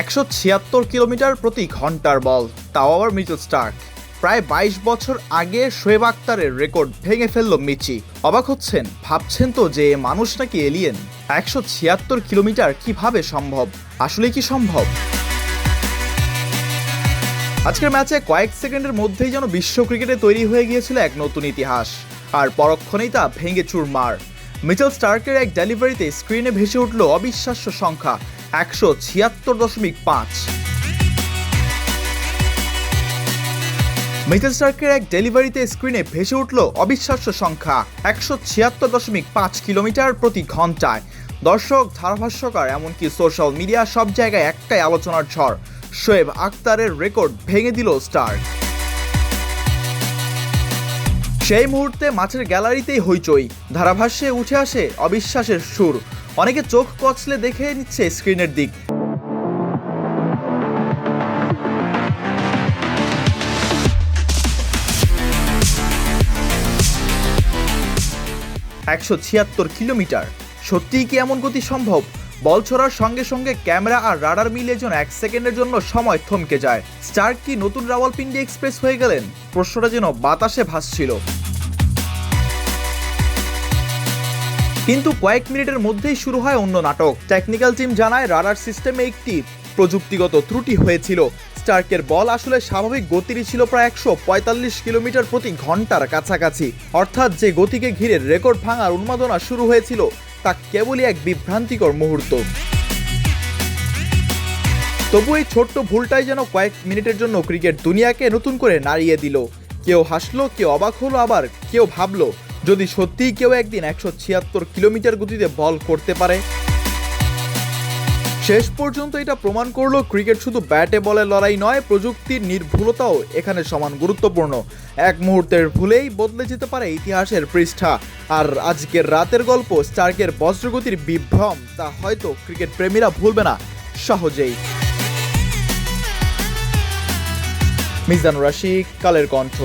একশো ছিয়াত্তর কিলোমিটার প্রতি ঘণ্টার বল, তাও আবার মিচেল স্টার্ক। প্রায় বাইশ বছর আগে শোয়েব আক্তারের রেকর্ড ভেঙে ফেলল মিচি। অবাক হচ্ছেন, ভাবছেন তো যে মানুষ নাকি এলিয়েন। একশো ছিয়াত্তর কিলোমিটার কীভাবে সম্ভব? আসলে কি সম্ভব? আজকের ম্যাচে কয়েক সেকেন্ডের মধ্যেই যেন বিশ্ব ক্রিকেটে তৈরি হয়ে গিয়েছিল এক নতুন ইতিহাস। আর পরক্ষণেই তা ভেঙে চুরমার। মিচেল স্টার্কের এক ডেলিভারিতে স্ক্রিনে ভেসে উঠল অবিশ্বাস্য সংখ্যা। একশো ছিয়াত্তর দশমিক পাঁচ। মিচেল স্টার্কের এক ডেলিভারিতে স্ক্রিনে ভেসে উঠল অবিশ্বাস্য সংখ্যা একশো ছিয়াত্তর দশমিক পাঁচ কিলোমিটার প্রতি ঘন্টায় দর্শক ধারাভাষ্যকার এমনকি সোশ্যাল মিডিয়া সব জায়গায় একটাই আলোচনার ঝড়, শোয়েব আক্তারের রেকর্ড ভেঙে দিল স্টার্ক সেই মুহূর্তে মাছের গ্যালারিতেই হইচই, ধারাভাষ্যে উঠে আসে অবিশ্বাসের সুর। অনেকে চোখ কচলে দেখে নিচ্ছে স্ক্রিনের দিক। একশো ছিয়াত্তর কিলোমিটার। সত্যিই কি এমন গতি সম্ভব? বল ছোড়ার সঙ্গে সঙ্গে ক্যামেরা আর রাডার মিলে যেন এক সেকেন্ডের জন্য সময় থমকে যায়। স্টার্ক কি নতুন রাওয়ালপিন্ডি এক্সপ্রেস হয়ে গেলেন? প্রশ্নটা যেন বাতাসে ভাসছিল। কিন্তু কয়েক মিনিটের মধ্যেই শুরু হয় অন্য নাটক। টেকনিক্যাল টিম জানায়, রাডার সিস্টেমে একটি প্রযুক্তিগত ত্রুটি হয়েছিল। স্টার্কের বল আসলে স্বাভাবিক গতিরই ছিল প্রায় একশো পঁয়তাল্লিশ কিলোমিটার প্রতি ঘণ্টার কাছাকাছি। অর্থাৎ যে গতিকে ঘিরে রেকর্ড ভাঙার উন্মাদনা শুরু হয়েছিল, তা কেবলই এক বিভ্রান্তিকর মুহূর্ত। তবু এই ছোট্ট ভুলটাই যেন কয়েক মিনিটের জন্য ক্রিকেট দুনিয়াকে নতুন করে নাড়িয়ে দিল। কেউ হাসলো, কেউ অবাক হলো, আবার কেউ ভাবলো যদি সত্যিই কেউ একদিন একশো ছিয়াত্তর কিলোমিটার গতিতে বল করতে পারে? শেষ পর্যন্ত এটা প্রমাণ করল ক্রিকেট শুধু ব্যাটে বলে লড়াই নয়, প্রযুক্তির নির্ভুলতাও এখানে সমান গুরুত্বপূর্ণ। এক মুহূর্তের ভুলেই বদলে যেতে পারে ইতিহাসের পৃষ্ঠা। আর আজকের রাতের গল্প স্টার্কের বজ্রগতির বিভ্রম, তা হয়তো ক্রিকেট প্রেমীরা ভুলবে না। সহজেই। মিজানুর রাশিক, কালের কণ্ঠ।